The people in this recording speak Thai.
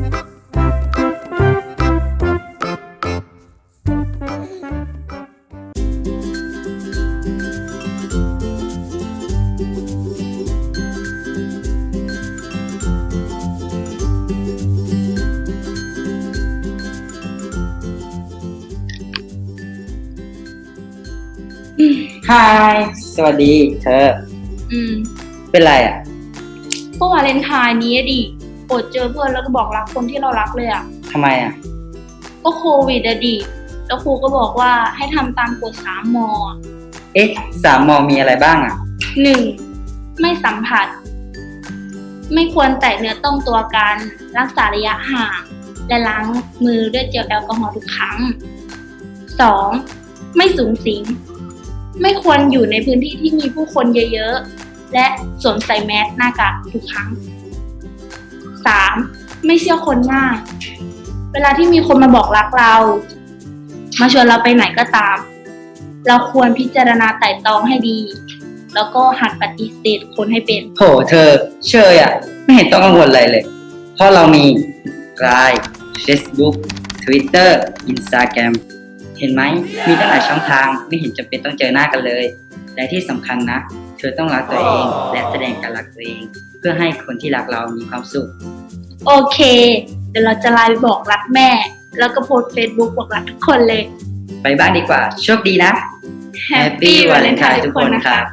Hi สวัสดี เธอ อืม เป็นไรอะ ก็วาเลนไทน์นี้ดิ อดเจอเพื่อนแล้วก็บอกรักคนที่เรารักเลยอะ ทำไมอะ ก็โควิดอะดิแล้วครูก็บอกว่าให้ทำตามกฎสามมอะเอ๊ะสามมอมีอะไรบ้างอะ หนึ่งไม่สัมผัส ไม่ควรแตะเนื้อต้องตัวกัน รักษาระยะห่าง และล้างมือด้วยเจลแอลกอฮอล์ทุกครั้ง สองไม่สูงสิง ไม่ควรอยู่ในพื้นที่ที่มีผู้คนเยอะๆ และสวมใส่แมสหน้ากากทุกครั้ง สามไม่เชื่อคนง่ายเวลาที่มีคนมาบอกรักเรา มาชวนเราไปไหนก็ตาม เราควรพิจารณาไต่ตองให้ดี แล้วก็หัดปฏิเสธคนให้เป็นโหเธอ เชยอะ ไม่เห็นต้องกังวลอะไรเลย เพราะเรามี Line Facebook Twitter Instagram เห็นไหม มีตั้งหลายช่องทางไม่เห็นจำเป็นต้องเจอหน้ากันเลย และที่สำคัญนะ เธอต้องรักตัวเองและแสดงการรักตัวเอง เพื่อให้คนที่รักเรามีความสุข โอเค เดี๋ยวเราจะไลน์ไปบอกรักแม่ แล้วก็โพสเฟซบุ๊กบอกรักทุกคนเลย ไปบ้านดีกว่า โชคดีนะ Happy Valentine ทุกคนนะครับ